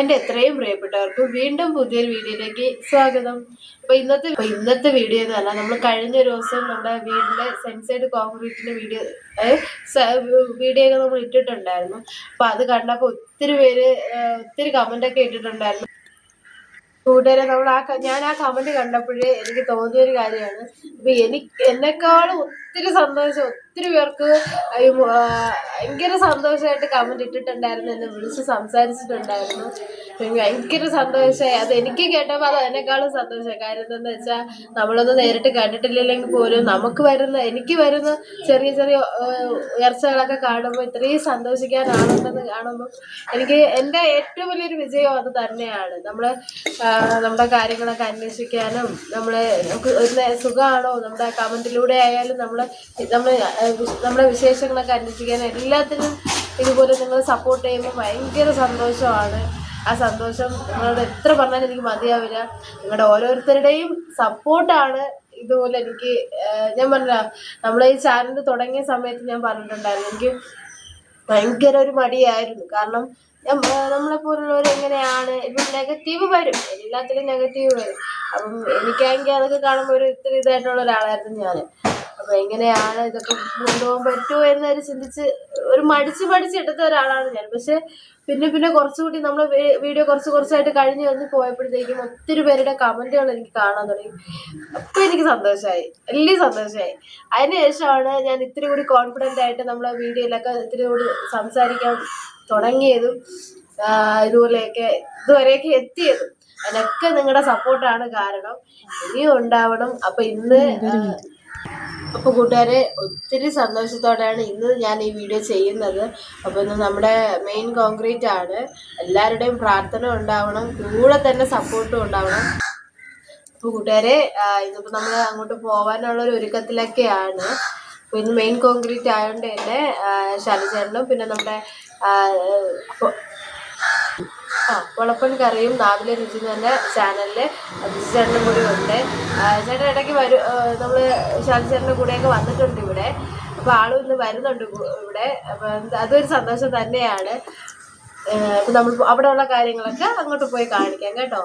എന്റെ എത്രയും പ്രിയപ്പെട്ടവർക്ക് വീണ്ടും പുതിയൊരു വീഡിയോയിലേക്ക് സ്വാഗതം. അപ്പൊ ഇന്നത്തെ അപ്പൊ ഇന്നത്തെ വീഡിയോ എന്ന് പറഞ്ഞാൽ നമ്മൾ കഴിഞ്ഞ ദിവസം നമ്മുടെ വീടിന്റെ സെൻസൈഡ് കോൺക്രീറ്റിന്റെ വീഡിയോ വീഡിയോ ഒക്കെ നമ്മൾ ഇട്ടിട്ടുണ്ടായിരുന്നു. അപ്പൊ അത് കണ്ടപ്പോൾ ഒത്തിരി പേര് ഒത്തിരി ഒക്കെ ഇട്ടിട്ടുണ്ടായിരുന്നു. കൂട്ടുകാരെ നമ്മൾ ആ ഞാൻ ആ കമന്റ് കണ്ടപ്പോഴേ എനിക്ക് തോന്നിയൊരു കാര്യമാണ്. ഇപ്പൊ എനിക്ക് എന്നെക്കാളും ഒത്തിരി സന്തോഷം ഒത്തിരി പേർക്ക് ഭയങ്കര സന്തോഷമായിട്ട് കമന്റ് ഇട്ടിട്ടുണ്ടായിരുന്നു. എന്നെ വിളിച്ച് സംസാരിച്ചിട്ടുണ്ടായിരുന്നു. ഭയങ്കര സന്തോഷമായി അത് എനിക്ക് കേട്ടപ്പോൾ അത് അതിനേക്കാളും സന്തോഷമായി കാര്യം എന്താണെന്ന് വെച്ചാൽ നമ്മളൊന്ന് നേരിട്ട് കണ്ടിട്ടില്ലെങ്കിൽ പോലും നമുക്ക് വരുന്ന എനിക്ക് വരുന്ന ചെറിയ ചെറിയ ഉയർച്ചകളൊക്കെ കാണുമ്പോൾ ഇത്രയും സന്തോഷിക്കാനാണെന്ന് കാണുമ്പോൾ എനിക്ക് എന്റെ ഏറ്റവും വലിയൊരു വിജയം അത് തന്നെയാണ്. നമ്മൾ നമ്മുടെ കാര്യങ്ങളൊക്കെ അന്വേഷിക്കാനും നമ്മളെ നമുക്ക് ഒരു സുഖമാണോ നമ്മുടെ കമന്റിലൂടെ ആയാലും നമ്മൾ നമ്മൾ നമ്മുടെ വിശേഷങ്ങളൊക്കെ അന്വേഷിക്കാൻ എല്ലാത്തിനും ഇതുപോലെ നിങ്ങൾ സപ്പോർട്ട് ചെയ്യുമ്പോൾ ഭയങ്കര സന്തോഷമാണ്. ആ സന്തോഷം നിങ്ങളോട് എത്ര പറഞ്ഞാലും എനിക്ക് മതിയാവില്ല. നിങ്ങളുടെ ഓരോരുത്തരുടെയും സപ്പോർട്ടാണ് ഇതുപോലെ എനിക്ക് ഞാൻ പറഞ്ഞ നമ്മൾ ഈ ചാനൽ തുടങ്ങിയ സമയത്ത് ഞാൻ പറഞ്ഞിട്ടുണ്ടായിരുന്നു. എനിക്ക് ഭയങ്കര ഒരു മടിയായിരുന്നു. കാരണം നമ്മളെ പോലുള്ളവർ എങ്ങനെയാണ്? ഇപ്പം നെഗറ്റീവ് വരും. എല്ലാത്തിലും നെഗറ്റീവ് വരും. അപ്പം എനിക്കാണെങ്കിൽ അതൊക്കെ കാണുമ്പോൾ ഒരു ഇത്ര ഇതായിട്ടുള്ള ഒരാളായിരുന്നു ഞാൻ അപ്പം എങ്ങനെയാണ് ഇതൊക്കെ കൊണ്ടുപോകാൻ പറ്റുമോ എന്നൊരു ചിന്തിച്ച് ഒരു മടിച്ച് മടിച്ച് എടുത്ത ഒരാളാണ് ഞാൻ. പക്ഷെ പിന്നെ പിന്നെ കുറച്ചുകൂടി നമ്മൾ വീഡിയോ കുറച്ച് കുറച്ചായിട്ട് കഴിഞ്ഞ് വന്ന് പോയപ്പോഴത്തേക്കും ഒത്തിരി പേരുടെ കമന്റുകൾ എനിക്ക് കാണാൻ തുടങ്ങി. അപ്പം എനിക്ക് സന്തോഷമായി വലിയ സന്തോഷമായി അതിന് ശേഷമാണ് ഞാൻ ഇത്തിരി കൂടി കോൺഫിഡന്റ് ആയിട്ട് നമ്മളെ വീഡിയോയിലൊക്കെ ഇത്തിരി കൂടി സംസാരിക്കാൻ തുടങ്ങിയതും ഇതുപോലെയൊക്കെ ഇതുവരെയൊക്കെ എത്തിയതും. അതിനൊക്കെ നിങ്ങളുടെ സപ്പോർട്ടാണ് കാരണം ഇനിയും ഉണ്ടാവണം. അപ്പൊ ഇന്ന് അപ്പൊ അപ്പോൾ കൂട്ടുകാരെ ഒത്തിരി സന്തോഷത്തോടെയാണ് ഇന്ന് ഞാൻ ഈ വീഡിയോ ചെയ്യുന്നത്. അപ്പോൾ ഇന്ന് നമ്മുടെ മെയിൻ കോൺക്രീറ്റ് ആണ്. എല്ലാവരുടെയും പ്രാർത്ഥന ഉണ്ടാവണം. കൂടെ തന്നെ സപ്പോർട്ടും ഉണ്ടാവണം. അപ്പോൾ കൂട്ടുകാരെ ഇന്നിപ്പോ നമ്മൾ അങ്ങോട്ട് പോകാനുള്ള ഒരു ഒരുക്കത്തിലൊക്കെയാണ്. അപ്പോൾ ഇന്ന് മെയിൻ കോൺക്രീറ്റ് ആയതുകൊണ്ട് തന്നെ ശരചരണം പിന്നെ നമ്മുടെ പൊളപ്പൻ കറിയും നാവിലെ രുചി എന്ന് പറഞ്ഞ ചാനലിൽ ചേട്ടനും കൂടി ഉണ്ട്. ചേട്ടൻ ഇടയ്ക്ക് വരും നമ്മൾ ശാലിചേട്ടന്റെ കൂടെയൊക്കെ വന്നിട്ടുണ്ട് ഇവിടെ. അപ്പോൾ ആളും ഇന്ന് വരുന്നുണ്ട് ഇവിടെ. അപ്പോൾ അതൊരു സന്തോഷം തന്നെയാണ്. അപ്പം നമ്മൾ അവിടെയുള്ള കാര്യങ്ങളൊക്കെ അങ്ങോട്ട് പോയി കാണിക്കാം കേട്ടോ.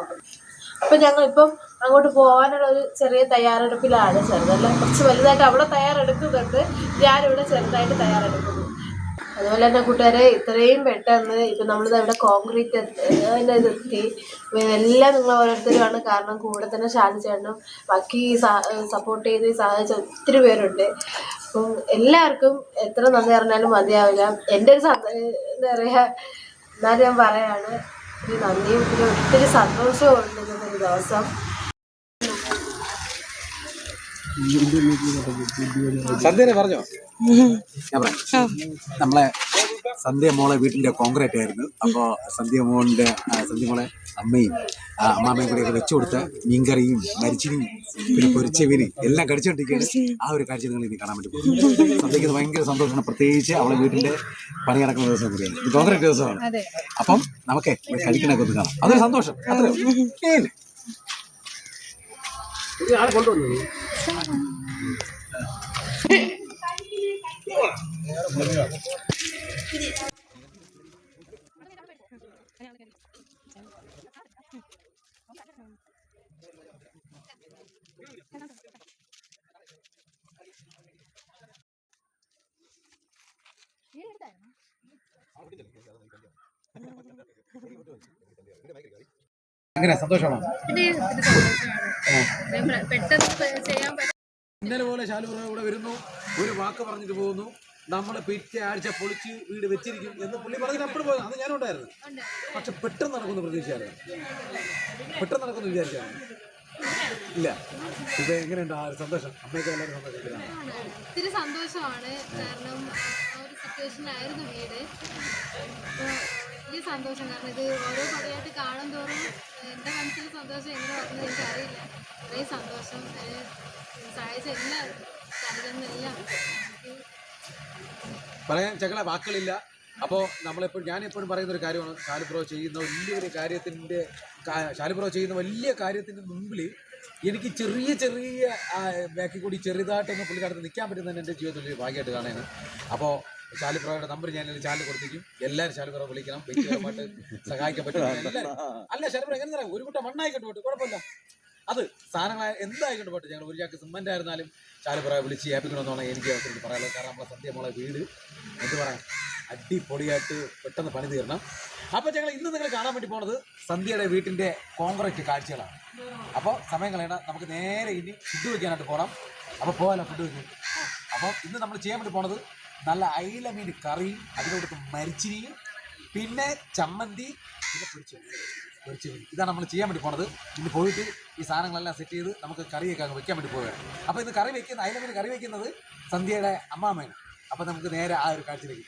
അപ്പം ഞങ്ങൾ ഇപ്പം അങ്ങോട്ട് പോകാനുള്ള ഒരു ചെറിയ തയ്യാറെടുപ്പിലാണ് ചെറുതല്ല? കുറച്ച് വലുതായിട്ട് അവിടെ തയ്യാറെടുക്കുന്നുണ്ട്. ഞാനിവിടെ ചെറുതായിട്ട് തയ്യാറെടുക്കുന്നു. അതുപോലെ തന്നെ കൂട്ടുകാരെ ഇത്രയും പെട്ടെന്ന് ഇപ്പം നമ്മളിത് ഇവിടെ കോൺക്രീറ്റ് അതിന്റെ ഇപ്പം എല്ലാം നിങ്ങൾ ഓരോരുത്തരുമാണ് കാരണം കൂടെ തന്നെ ഷാനിച്ചേട്ടനും ബാക്കി സപ്പോർട്ട് ചെയ്ത് സഹായിച്ച ഒത്തിരി പേരുണ്ട്. അപ്പം എല്ലാവർക്കും എത്ര നന്ദി പറഞ്ഞാലും മതിയാവില്ല. എന്റെ ഒരു എന്താ പറയുക എന്നാലും ഞാൻ പറയാണ് ഒരു നന്ദിയും പിന്നെ ഒത്തിരി സന്തോഷവും ഉണ്ട് ഇന്നത്തെ ഒരു ദിവസം. സന്ധ്യനെ പറഞ്ഞോ? ഞാൻ പറയാം. നമ്മളെ സന്ധ്യ മോളെ വീട്ടിന്റെ കോൺക്രീറ്റ് ആയിരുന്നു. അപ്പോൾ സന്ധ്യ മോളിന്റെ സന്ധ്യ മോളെ അമ്മയും അമ്മാമ്മയും കൂടെ ഒക്കെ വെച്ചു കൊടുത്ത മീൻകറിയും മരിച്ചിനും പിന്നെ പൊരിച്ചവിനും എല്ലാം കടിച്ചോണ്ടിരിക്കുകയാണ്. ആ ഒരു കാഴ്ച നിങ്ങൾ ഇനി കാണാൻ പറ്റും സന്ധ്യയ്ക്ക് ഇത് ഭയങ്കര സന്തോഷമാണ്. പ്രത്യേകിച്ച് അവളെ വീട്ടിന്റെ പണി നടക്കുന്ന ദിവസം കൂടിയാണ്. ഇത് കോൺക്രീറ്റ് ദിവസമാണ്. അപ്പം നമുക്ക് കഴിക്കണൊക്കെ ഒന്ന് കാണാം. അതൊരു സന്തോഷം. അത്രേ ഉള്ളൂ. ഏയ്. ഇത് ആളെ സന്തോഷമാണ്? ഇന്നലെ പോലെ ശാലുപുറ കൂടെ വരുന്നു. ഒരു വാക്ക് പറഞ്ഞിട്ട് പോകുന്നു. നമ്മൾ പിറ്റേ ആഴ്ച പൊളിച്ച് വീട് വെച്ചിരിക്കും എന്ന് പുള്ളി പറഞ്ഞിട്ട് അപ്പോഴും പോയത് അത് ഞാനുണ്ടായിരുന്നു. പക്ഷെ പെട്ടെന്ന് നടക്കുന്നു പ്രതീക്ഷയായിരുന്നു പെട്ടെന്ന് നടക്കുന്നു വിചാരിച്ചാണ് ഇല്ല. ഇത് എങ്ങനെയുണ്ട്? ആ ഒരു സന്തോഷം. അമ്മയ്ക്ക് എല്ലാവരും സന്തോഷം ഒത്തിരി സന്തോഷമാണ്. കാരണം ഒരു സിറ്റുവേഷനിലായിരുന്നു വീട്. വലിയ സന്തോഷം. കാരണം ഇത് ഓരോ പടിയായിട്ട് കാണും തോറും എന്റെ മനസ്സിൽ സന്തോഷം എങ്ങനെ വന്നത് എനിക്കറിയില്ല. അത്രയും സന്തോഷം സഹായിച്ച എല്ലാം സഹചരണെല്ലാം പറയാൻ ചങ്ങളെ വാക്കുകളില്ല. അപ്പോൾ നമ്മളെപ്പോഴും ഞാനെപ്പോഴും പറയുന്ന ഒരു കാര്യമാണ്. ശാലുപ്രോ ചെയ്യുന്ന വലിയ ഒരു കാര്യത്തിന്റെ ശാലുപ്രോ ചെയ്യുന്ന വലിയ കാര്യത്തിന്റെ മുമ്പിൽ എനിക്ക് ചെറിയ ചെറിയ ബാക്കിൽ കൂടി ചെറുതായിട്ടൊന്ന് പുള്ളിക്കാരത്ത് നിൽക്കാൻ പറ്റുന്നതിന് എന്റെ ജീവിതത്തിൽ ഭാഗ്യമായിട്ട് കാണുന്നത് അപ്പോൾ ചാലിപ്രയുടെ നമ്പർ ഞാൻ ചാനൽ കൊടുത്തേക്കും എല്ലാവരും ചാലിപ്ര വിളിക്കണം. വ്യക്തിപരമായിട്ട് സഹായിക്കാൻ പറ്റും അല്ല ശരപ്ര എങ്ങനെ ഒരു കുട്ടം മണ്ണായിക്കോട്ട് പോട്ട് കുഴപ്പമില്ല. അത് സാധനങ്ങളായ എന്തായിക്കോട്ട് പോട്ടെ ഞങ്ങൾ ഒരു ചാക്ക് സിമന്റ് ആയിരുന്നാലും ചാലിപ്ര വിളിച്ച് ഏൽപ്പിക്കണമെന്നാണ് എനിക്ക് അവസരത്തിൽ പറയാനുള്ളത്. കാരണം നമ്മളെ സദ്യ നമ്മളെ വീട് എന്ത് പറയാം. അടിപൊളിയായിട്ട് പെട്ടെന്ന് പണി തീരണം. അപ്പോൾ ഞങ്ങൾ ഇന്ന് നിങ്ങൾ കാണാൻ വേണ്ടി പോണത് സന്ധ്യയുടെ വീട്ടിന്റെ കോൺക്രീറ്റ് കാഴ്ചകളാണ്. അപ്പോൾ സമയം കളയണ്ട. നമുക്ക് നേരെ ഇനി ഫുഡ് വയ്ക്കാനായിട്ട് പോകണം അപ്പോൾ പോകാനോ ഫുഡ് വയ്ക്കും അപ്പോൾ ഇന്ന് നമ്മൾ ചെയ്യാൻ വേണ്ടി പോണത് നല്ല അയില മീൻ കറി അതിനോടൊപ്പം മരിച്ചിരിയും. പിന്നെ ചമ്മന്തി പിന്നെ പൊരിച്ചു ഇതാണ് നമ്മൾ ചെയ്യാൻ വേണ്ടി പോണത്. ഇന്ന് പോയിട്ട് ഈ സാധനങ്ങളെല്ലാം സെറ്റ് ചെയ്ത് നമുക്ക് കറിയൊക്കെ അങ്ങ് വെക്കാൻ വേണ്ടി പോവുകയാണ്. അപ്പോൾ ഇന്ന് കറി വെക്കുന്ന അയില മീൻ കറി വെക്കുന്നത് സന്ധ്യയുടെ അമ്മാമ്മയാണ് അപ്പോൾ നമുക്ക് നേരെ ആ ഒരു കാഴ്ചയിലേക്ക്